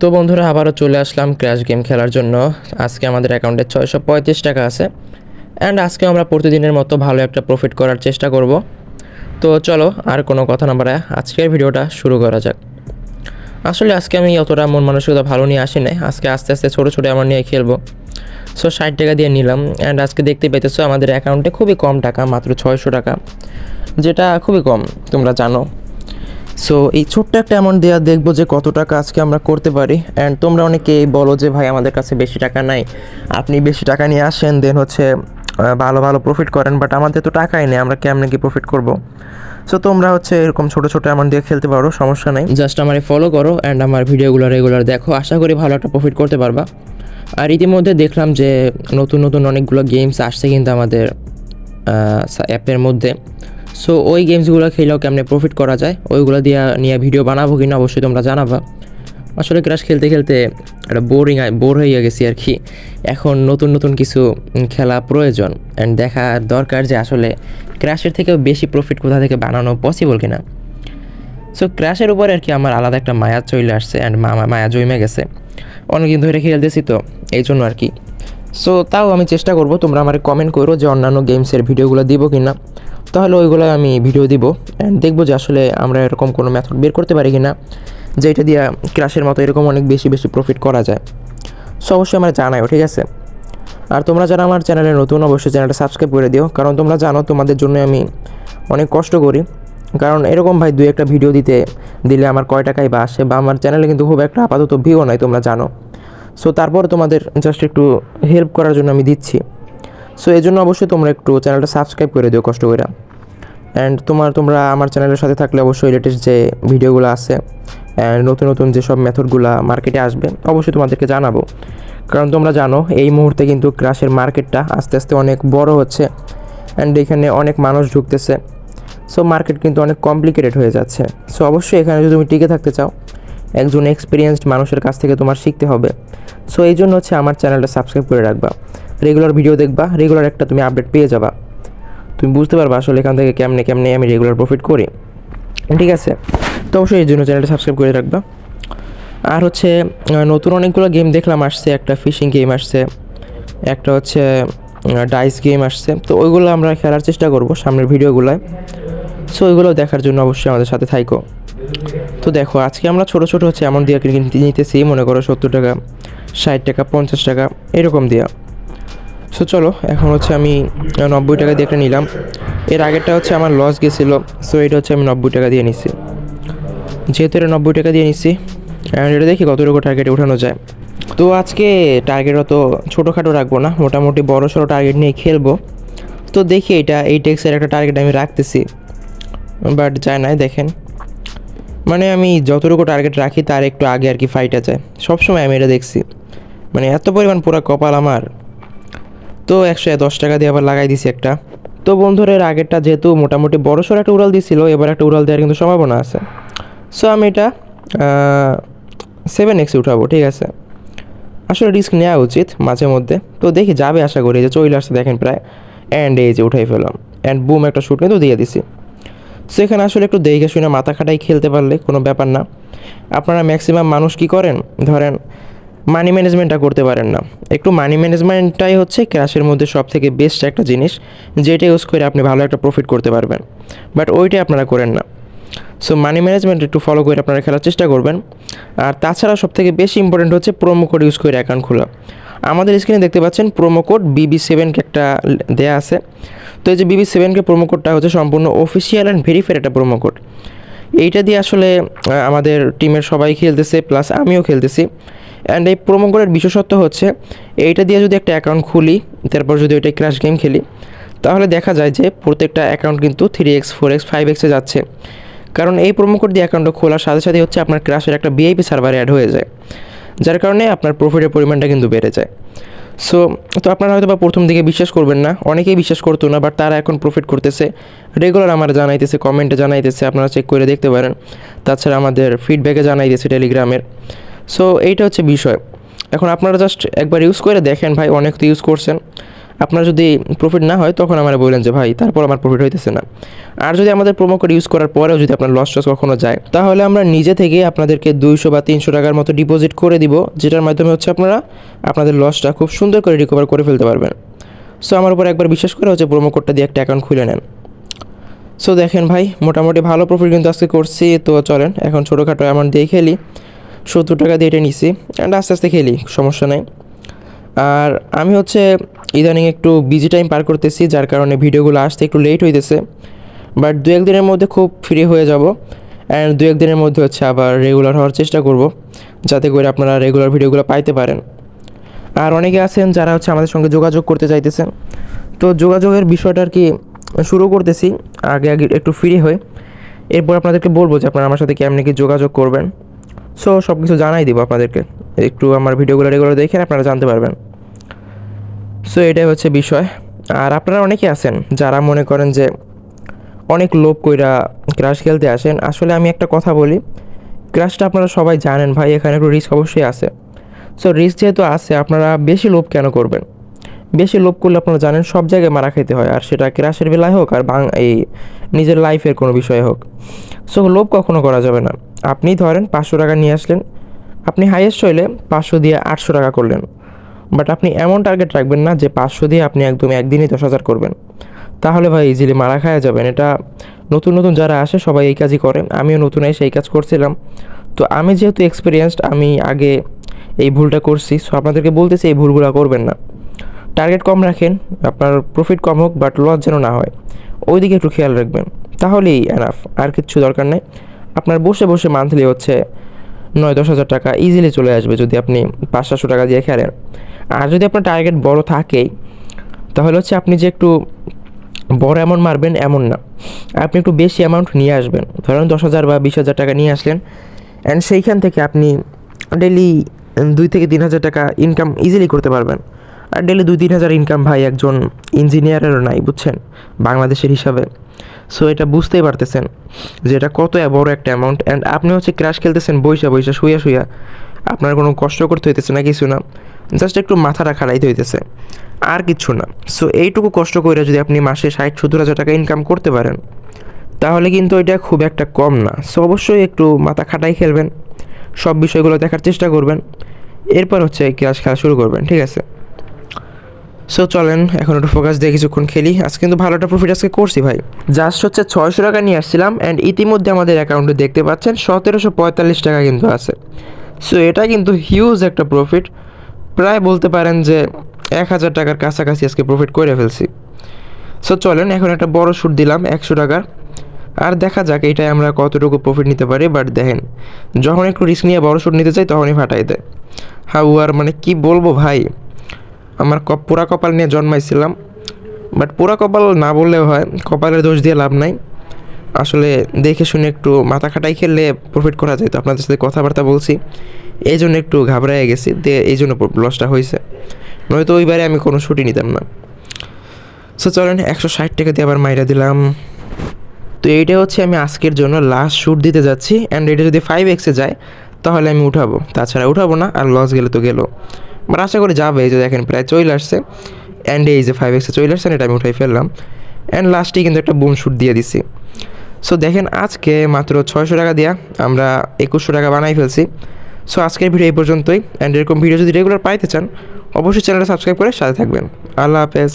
তো বন্ধুরা, আবারও চলে আসলাম ক্র্যাশ গেম খেলার জন্য। আজকে আমাদের অ্যাকাউন্টে ছয়শো পঁয়ত্রিশ টাকা আছে। অ্যান্ড আজকে আমরা প্রতিদিনের মতো ভালো একটা প্রফিট করার চেষ্টা করব। তো চলো, আর কোনো কথা না বাড়ায় আজকের ভিডিওটা শুরু করা যাক। আসলে আজকে আমি অতটা মন মানসিকতা ভালো নিয়ে আসি নাই আজকে আস্তে আস্তে ছোটো ছোটো আমার নিয়ে খেলব। সো ষাট টাকা দিয়ে নিলাম। অ্যান্ড আজকে দেখতে পেতেছো আমাদের অ্যাকাউন্টে খুবই কম টাকা, মাত্র ছয়শো টাকা। যেটা খুবই কম, তোমরা জানো। সো এই ছোট্ট একটা অ্যামাউন্ট দেওয়া দেখব যে কত টাকা আজকে আমরা করতে পারি। অ্যান্ড তোমরা অনেকেই বলো যে, ভাই, আমাদের কাছে বেশি টাকা নাই। আপনি বেশি টাকা নিয়ে আসেন দেন হচ্ছে ভালো ভালো প্রফিট করেন। বাট আমাদের তো টাকাই নেই, আমরা কেমনে কি প্রফিট করব? সো তোমরা হচ্ছে এরকম ছোটো ছোটো অ্যামাউন্ট দিয়ে খেলতে পারো, সমস্যা নেই। জাস্ট আমারে ফলো করো অ্যান্ড আমার ভিডিওগুলো রেগুলার দেখো। আশা করি ভালো একটা প্রফিট করতে পারবা। আর ইতিমধ্যে দেখলাম যে, নতুন নতুন অনেকগুলো গেমস আসছে কিন্তু আমাদের অ্যাপের মধ্যে। সো ওই গেমসগুলো খেলেও কেমনে প্রফিট করা যায়, ওইগুলো দিয়ে নিয়ে ভিডিও বানাবো কিনা অবশ্যই তোমরা জানাবা। আসলে ক্রাশ খেলতে খেলতে একটা বোরিং বোর হয়ে গেছি আর কি। এখন নতুন নতুন কিছু খেলা প্রয়োজন অ্যান্ড দেখা দরকার যে আসলে ক্র্যাশের থেকেও বেশি প্রফিট কোথা থেকে বানানো পসিবল কিনা। সো ক্র্যাশের উপরে আর কি আমার আলাদা একটা মায়া চলে আসছে অ্যান্ড মায়া জমে গেছে। অনেকদিন ধরে খেলতেছি তো, এই জন্য আর কি। সো তাও আমি চেষ্টা করব, তোমরা আমার কমেন্ট করো যে অন্যান্য গেমসের ভিডিওগুলো দিব কি না তাহলে ওইগুলো আমি ভিডিও দিব। অ্যান্ড দেখব যে আসলে আমরা এরকম কোনো মেথড বের করতে পারি কি না যেটা দিয়ে ক্রাশের মতো এরকম অনেক বেশি বেশি প্রফিট করা যায়। সো অবশ্যই আমার জানাও ঠিক আছে? আর তোমরা যারা আমার চ্যানেলে নতুন, অবশ্যই চ্যানেলটা সাবস্ক্রাইব করে দিও। কারণ তোমরা জানো, তোমাদের জন্য আমি অনেক কষ্ট করি। কারণ এরকম ভাই দুই একটা ভিডিও দিতে দিলে আমার কয় টাকাই বা আসে বা আমার চ্যানেলে কিন্তু খুব একটা আপাতত ভিউ নাই, তোমরা জানো। সো তারপর তোমাদের জাস্ট একটু হেল্প করার জন্য আমি দিচ্ছি। সো এই জন্য অবশ্যই তোমরা একটু চ্যানেলটা সাবস্ক্রাইব করে দিও, কষ্ট করে অ্যান্ড তোমার, তোমরা আমার চ্যানেলের সাথে থাকলে অবশ্যই লেটেস্ট যে ভিডিওগুলো আছে অ্যান্ড নতুন নতুন যেসব মেথডগুলো মার্কেটে আসবে, অবশ্যই তোমাদেরকে জানাব। কারণ তোমরা জানো, এই মুহূর্তে কিন্তু ক্রাশের মার্কেটটা আস্তে আস্তে অনেক বড় হচ্ছে অ্যান্ড এখানে অনেক মানুষ ঢুকতেছে। সো মার্কেট কিন্তু অনেক কমপ্লিকেটেড হয়ে যাচ্ছে। সো অবশ্যই এখানে যদি তুমি টিকে থাকতে চাও, একজন এক্সপিরিয়েন্সড মানুষের কাছ থেকে তোমার শিখতে হবে। সো এই জন্য হচ্ছে আমার চ্যানেলটা সাবস্ক্রাইব করে রাখবা। রেগুলার ভিডিও দেখবা রেগুলার একটা তুমি আপডেট পেয়ে যাবা। তুমি বুঝতে পারবা আসলে এখান থেকে কেমনে কেমনে আমি রেগুলার প্রফিট করি। ঠিক আছে? তো অবশ্যই এই জন্য চ্যানেলটা সাবস্ক্রাইব করে রাখবা। আর হচ্ছে নতুন অনেকগুলো গেম দেখলাম আসছে, একটা ফিশিং গেম আসছে, একটা হচ্ছে ডাইস গেম আসছে। তো ওইগুলো আমরা খেলার চেষ্টা করব সামনের ভিডিওগুলোয় সো ওইগুলো দেখার জন্য অবশ্যই আমাদের সাথে থাইকো। তো দেখো, আজকে আমরা ছোটো ছোটো হচ্ছে এমন দিয়ে নিতেছি, মনে করো সত্তর টাকা, ষাট টাকা, পঞ্চাশ টাকা, এরকম দেওয়া সো চলো, এখন হচ্ছে আমি নব্বই টাকা দিয়ে একটা নিলাম। এর আগেরটা হচ্ছে আমার লস গেছিল সো এটা হচ্ছে আমি নব্বই টাকা দিয়ে নিচ্ছি যেহেতু এটা নব্বই টাকা দিয়ে নিচ্ছি এখন এটা দেখি কতটুকু টার্গেটে উঠানো যায়। তো আজকে টার্গেট অত ছোটোখাটো রাখব না, মোটামুটি বড় সড়ো টার্গেট নিয়ে খেলব। তো দেখি এটা, এই টেক্সের একটা টার্গেট আমি রাখতেছি। বাট যায় নাই, দেখেন। মানে আমি যতটুকু টার্গেট রাখি, তার একটু আগে আর কি ফাইটা যায় সবসময় আমি এটা দেখছি। মানে এত পরিমাণ পুরো কপাল আমার। তো একশো দশ টাকা দিয়ে আবার লাগাই দিছি একটা। তো বন্ধুরা, এর আগেরটা যেহেতু মোটামুটি বড় সড়ো একটা উড়াল দিছিল, এবার একটা উড়াল দেওয়ার কিন্তু সম্ভাবনা আছে। সো আমি এটা সেভেন এক্সে উঠাবো, ঠিক আছে? আসলে রিস্ক নেওয়া উচিত মাঝে মধ্যে। তো দেখি যাবে আশা করি যে চলে আসছে দেখেন প্রায়। অ্যান্ড এই যে উঠাই ফেলাম অ্যান্ড বুম একটা শ্যুট কিন্তু দিয়ে দিছি। সো এখানে আসলে একটু দেখে শুনে মাথা খাটাই খেলতে পারলে কোনো ব্যাপার না। আপনারা ম্যাক্সিমাম মানুষ কি করেন? ধরেন মানি ম্যানেজমেন্টটা করতে পারেন না। একটু মানি ম্যানেজমেন্টটাই হচ্ছে ক্যাশের মধ্যে সব থেকে বেস্ট একটা জিনিস, যেটা ইউজ করে আপনি ভালো একটা প্রফিট করতে পারবেন। বাট ওইটাই আপনারা করেন না। সো মানি ম্যানেজমেন্ট একটু ফলো করে আপনারা খেলার চেষ্টা করবেন। আর তাছাড়া সব থেকে বেশি ইম্পর্টেন্ট হচ্ছে প্রোমো কোড ইউজ করে অ্যাকাউন্ট খোলা। আমাদের স্ক্রিনে দেখতে পাচ্ছেন প্রোমো কোড বিবি সেভেনকে একটা দেয়া আছে। তো এই যে বিবি সেভেনকে প্রোমো কোডটা হচ্ছে সম্পূর্ণ অফিসিয়াল অ্যান্ড ভেরিফাইড একটা প্রোমো কোড এইটা দিয়ে আসলে আমাদের টিমের সবাই খেলতেছে প্লাস আমিও খেলতেছি। অ্যান্ড এই প্রোমো কোডের বিশেষত্ব হচ্ছে, এইটা দিয়ে যদি একটা অ্যাকাউন্ট খুলি, তারপর যদি ওইটা ক্র্যাশ গেম খেলি, তাহলে দেখা যায় যে প্রত্যেকটা অ্যাকাউন্ট কিন্তু three X four X five এক্সে যাচ্ছে। কারণ এই প্রোমো কোড দিয়ে অ্যাকাউন্টটা খোলার সাথে সাথে হচ্ছে আপনার ক্রাশের একটা বিআইপি সার্ভার অ্যাড হয়ে যায়। যার কারণে আপনার প্রফিটের পরিমাণটা কিন্তু বেড়ে যায়। সো তো আপনারা হয়তো বা প্রথম দিকে বিশ্বাস করবেন না, অনেকেই বিশ্বাস করতো না বাট তারা এখন প্রফিট করতেছে। রেগুলার আমার জানাইতেছে কমেন্টে জানাইতেছে, আপনারা চেক করে দেখতে পারেন। তাছাড়া আমাদের ফিডব্যাকে জানাইতেছে টেলিগ্রামের সো এইটা হচ্ছে বিষয়। এখন আপনারা জাস্ট একবার ইউজ করে দেখেন, ভাই অনেক তো ইউজ করছেন। আপনার যদি প্রফিট না হয়, তখন আমার বললেন যে, ভাই, তারপর আমার প্রফিট হইতেছে না। আর যদি আমাদের প্রোমো কোড ইউজ করার পরেও যদি আপনার লস টস কখনো যায়, তাহলে আমরা নিজে থেকে আপনাদেরকে দুইশো বা তিনশো টাকার মতো ডিপোজিট করে দিব, যেটার মাধ্যমে হচ্ছে আপনারা আপনাদের লসটা খুব সুন্দর করে রিকভার করে ফেলতে পারবেন। সো আমার উপর একবার বিশ্বাস করে হচ্ছে প্রোমো কোডটা দিয়ে একটা অ্যাকাউন্ট খুলে নেন। সো দেখেন ভাই, মোটামুটি ভালো প্রফিট কিন্তু আজকে করছি। তো চলেন, এখন ছোটোখাটো অ্যামাউন্ট দিয়ে খেলি। সত্তর টাকা দিয়ে এটা নিছি। অ্যান্ড আস্তে আস্তে খেলি, সমস্যা নেই। আর আমি হচ্ছে ইদানিং একটু বিজি টাইম পার করতেছি, যার কারণে ভিডিওগুলো আসতে একটু লেট হইতেছে। বাট দু একদিনের মধ্যে খুব ফ্রি হয়ে যাব। অ্যান্ড দু একদিনের মধ্যে হচ্ছে আবার রেগুলার হওয়ার চেষ্টা করব, যাতে করে আপনারা রেগুলার ভিডিওগুলো পাইতে পারেন। আর অনেকে আছেন যারা হচ্ছে আমাদের সঙ্গে যোগাযোগ করতে চাইতেছেন। তো যোগাযোগের বিষয়টা আর কি শুরু করতেছি, আগে আগে একটু ফ্রি হয়ে এরপর আপনাদেরকে বলব যে আপনারা আমার সাথে কেমনি কি যোগাযোগ করবেন। সো সব কিছু জানাই দিব আপনাদেরকে। একটু আমার ভিডিওগুলো রেগুলার দেখেন, আপনারা জানতে পারবেন। সো এটাই হচ্ছে বিষয়। আর আপনারা অনেকে আছেন যারা মনে করেন যে অনেক লোভ কইরা ক্রাশ খেলতে আসেন। আসলে আমি একটা কথা বলি ক্রাশটা আপনারা সবাই জানেন ভাই, এখানে একটু রিস্ক অবশ্যই আছে। সো রিস্ক যেহেতু আছে, আপনারা বেশি লোভ কেন করবেন? বেশি লোভ করলে আপনারা জানেন সব জায়গায় মারা খেতে হয়, আর সেটা ক্রাশের বেলায় হোক আর বাং এই নিজের লাইফের কোনো বিষয়ে হোক। সো লোভ কখনো করা যাবে না। আপনি ধরেন পাঁচশো টাকা নিয়ে আসলেন, আপনি হাইয়েস্ট হইলে পাঁচশো দিয়ে আটশো টাকা করলেন। বাট আপনি এমন টার্গেট রাখবেন না যে পাঁচশো দিয়ে আপনি একদম একদিনই দশ হাজার করবেন। তাহলে ভাই ইজিলি মারা খাওয়া যাবেন। এটা নতুন নতুন যারা আসে সবাই এই কাজই করে। আমিও নতুন এসে এই কাজ করছিলাম। তো আমি যেহেতু এক্সপিরিয়েন্সড আমি আগে এই ভুলটা করছি। সো আপনাদেরকে বলতেছি এই ভুলগুলো করবেন না। টার্গেট কম রাখেন, আপনার প্রফিট কম হোক বাট লস যেন না হয়। ওই দিকে একটু খেয়াল রাখবেন। তাহলেই এনাফ আর কিচ্ছু দরকার নেই। আপনার বসে বসে মান্থলি হচ্ছে নয়, দশ হাজার টাকা ইজিলি চলে আসবে যদি আপনি পাঁচ, সাতশো টাকা দিয়ে খেলেন। আর যদি আপনার টার্গেট বড় থাকেই, তাহলে হচ্ছে আপনি যে একটু বড় অ্যামাউন্ট মারবেন এমন না। আপনি একটু বেশি অ্যামাউন্ট নিয়ে আসবেন। ধরেন দশ হাজার বা বিশ হাজার টাকা নিয়ে আসলেন অ্যান্ড সেইখান থেকে আপনি ডেলি দুই থেকে তিন হাজার টাকা ইনকাম ইজিলি করতে পারবেন। আর ডেলি দুই তিন হাজার ইনকাম ভাই একজন ইঞ্জিনিয়ারেরও নাই, বুঝছেন? বাংলাদেশের হিসাবে। সো এটা বুঝতেই পারতেছেন যে এটা কত বড় একটা অ্যামাউন্ট অ্যান্ড আপনি হচ্ছে ক্রাশ খেলতেছেন, বইসা বইসা শুয়া শুয়া আপনার কোনো কষ্ট করতে হইতেছে না, কিছু না। জাস্ট একটু মাথাটা খাড়াইতে হইতেছে। আর কিছু না। সো এইটুকু কষ্ট করে যদি আপনি মাসে ষাট, সত্তর হাজার টাকা ইনকাম করতে পারেন, তাহলে কিন্তু এটা খুব একটা কম না। সো অবশ্যই একটু মাথা খাটাই খেলবেন, সব বিষয়গুলো দেখার চেষ্টা করবেন। এরপর হচ্ছে ক্লাস খেলা শুরু করবেন, ঠিক আছে? সো চলেন, এখন একটু ফোকাস দিয়ে কিছুক্ষণ খেলি। আজকে কিন্তু ভালো একটা প্রফিট আজকে করছি ভাই। জাস্ট হচ্ছে ছয়শো টাকা নিয়ে আসছিলাম অ্যান্ড ইতিমধ্যে আমাদের অ্যাকাউন্টে দেখতে পাচ্ছেন সতেরোশো পঁয়তাল্লিশ টাকা কিন্তু আছে। সো এটা কিন্তু হিউজ একটা প্রফিট প্রায় বলতে পারেন যে এক হাজার টাকার কাছাকাছি আজকে প্রফিট করে ফেলছি। সো চলেন, এখন একটা বড় শ্যুট দিলাম, একশো টাকার। আর দেখা যাক এটাই আমরা কতটুকু প্রফিট নিতে পারি বাট দেখেন, যখন একটু রিস্ক নিয়ে বড় শ্যুট নিতে চাই তখনই ফাটাই দেয়। হাউ আর মানে কি বলব ভাই? আমার কপ পোড়া কপাল নিয়ে জন্মাইছিলাম। বাট পোড়া কপাল না বললেও হয়, কপালের দোষ দিয়ে লাভ নাই। আসলে দেখে শুনে একটু মাথা খাটাই খেললে প্রফিট করা যায় তো আপনাদের সাথে কথাবার্তা বলছি। এই জন্য একটু ঘাবড়ায় গেছি দিয়ে এই জন্য লসটা হয়েছে নয়তো ওইবারে আমি কোনো ছুটি নিতাম না। সো চলেন, একশো ষাট টাকা দিয়ে আবার মাইরা দিলাম। তো এইটা হচ্ছে আমি আজকের জন্য লাস্ট শ্যুট দিতে যাচ্ছি। অ্যান্ড এটা যদি ফাইভ এক্সে যায়, তাহলে আমি উঠাবো। তাছাড়া উঠাবো না, আর লস গেলে তো গেলো। আমার আশা করি যাবে, এই যে দেখেন প্রায় চলে আসছে। অ্যান্ড এই যে ফাইভ এক্সে চলে আসছে এটা আমি উঠাই ফেললাম। অ্যান্ড লাস্টে কিন্তু একটা বুম শুট দিয়ে দিছি। সো দেখেন আজকে মাত্র ছয়শো টাকা দিয়া আমরা একুশশো টাকা বানাই ফেলছি। সো আজকের ভিডিও এই পর্যন্তই। অ্যান্ড এরকম ভিডিও যদি রেগুলার পাইতে চান, অবশ্যই চ্যানেলটা সাবস্ক্রাইব করে সাথে থাকবেন। আল্লাহ হাফেজ।